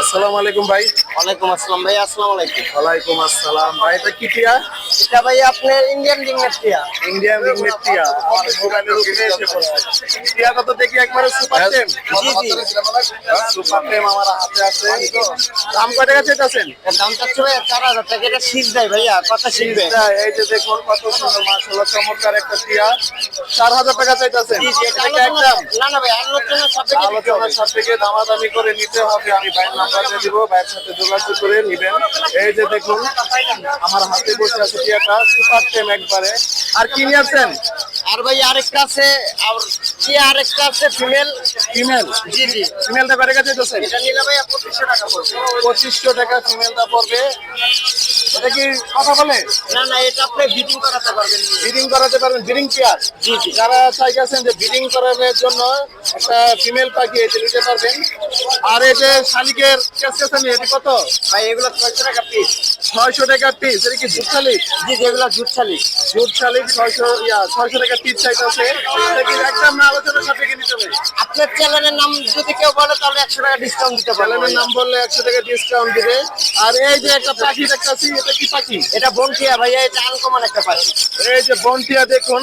আসসালামু আলাইকুম ভাই। ওয়ালাইকুম আসসালাম ভাই আসসালামু আলাইকুম। ওয়ালাইকুম আসসালাম। ভাই এটা কি টিয়া? এটা ভাই আপনার ইন্ডিয়ান রিংনেট টিয়া ইন্ডিয়ান রিংনেট টিয়া আমার মোবাইলের উপরে এসে পড়ছে টিয়াটা তো দেখি একবারে সুপার টেম জি জি। সুপার টেম আমার হাতে আছে। দাম কয় টাকা চাইতেছেন? দাম চাচ্ছে ভাই চার হাজার টাকা। এটা শীত দেয় ভাইয়া কথা শিখবে এই যে দেখুন কত সুন্দর মাশাআল্লাহ চমৎকার একটা টিয়া চার হাজার টাকা চাইতেছেন। জি জি এটা একদম? না না ভাই সাপেক্ষে। আলোচনার সাপেক্ষে দামাদামি করে নিতে হবে। আমি ভাইয়ের নাম্বার দিয়ে দিব ভাইয়ের সাথে যোগাযোগ করে নিবেন। এই যে দেখুন আমার হাতে বসে আছে টিয়াটা সুপার টেম একবারে। আর কি নিয়ে আসছেন? আর ভাই আরেকটা আছে আর কি আরেকটা আছে ফিমেল? ফিমেল? জি জি। ফিমেলটা টাকা চাইতেছেন এটা নিলে ভাই পঁচিশশো টাকা পড়বে। পঁচিশশো টাকা ফিমেলটা পড়বে। এটা কি কথা বলে? না না এটা আপনি বিটিং করাতে পারবেন। ব্রিডিং করাতে পারবেন ব্রিডিং পেয়ার জি জি। যারা চাইতেছেন যে ব্রিডিং করানোর জন্য একটা ফিমেল পাখি এটি নিতে পারবেন। আর এই যে শালিকের ক্যাসকেসানি এটি কত? ভাই এগুলো ছয়শো টাকা পিস ছয়শো টাকা পিস এটা কি দুধ শালিক? জি যেগুলো জুট শালিক। দুধ শালিক ছয়শো ইয়া ছয়শো টাকা পিস চাইতেছে। এটা কি একদম না আলোচনার সাপেক্ষে নিতে হবে? আপনার চ্যানেলের নাম যদি কেউ বলে তাহলে একশো টাকা ডিসকাউন্ট দিতে চ্যানেলের নাম বললে একশো টাকা ডিসকাউন্ট দিবে। আর এই যে একটা পাখি দেখতেছি এটা কি পাখি? এটা বনটিয়া ভাইয়া এটা আনকমন একটা পাখি। এই যে বনটিয়া দেখুন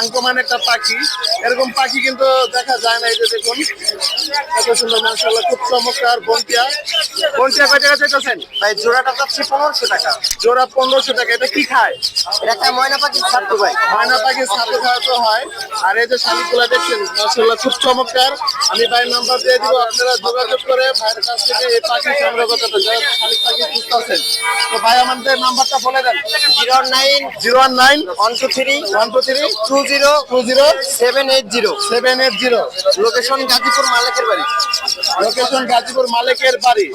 আঙ্কমান একটা পাখি। এরকম পাখি কিন্তু দেখা যায় না এই যে দেখুন। এত সুন্দর মাশাআল্লাহ খুব চমৎকার বনটিয়া। বনটিয়া কয় টাকা চাইতেছেন? ভাই জোড়াটা চাচ্ছি পনেরোশো টাকা। জোড়া পনেরোশো টাকা এটা কি খায়? এটা একটা ময়না পাখির ছাত্র ভাই। ময়না পাখি সাথে খাওয়াতে হয়। আর এই যে শালিকগুলা দেখছেন মাশাআল্লাহ খুব চমৎকার। আমি ভাইয়ের নাম্বার দিয়ে দিব আপনারা যোগাযোগ করে ভাইয়ের কাছ থেকে এই পাখি সংগ্রহ করতে পারেন পাখি শালিক পাখি খুঁজতেছেন তো ভাই আমাদের নাম্বারটা বলে দেন। Zero nine zero one nine one two three one two three two zero two zero seven eight zero. Seven eight zero. Location Gazipur মালিকের বাড়ি। লোকেশন গাজীপুর মালিকের বাড়ি।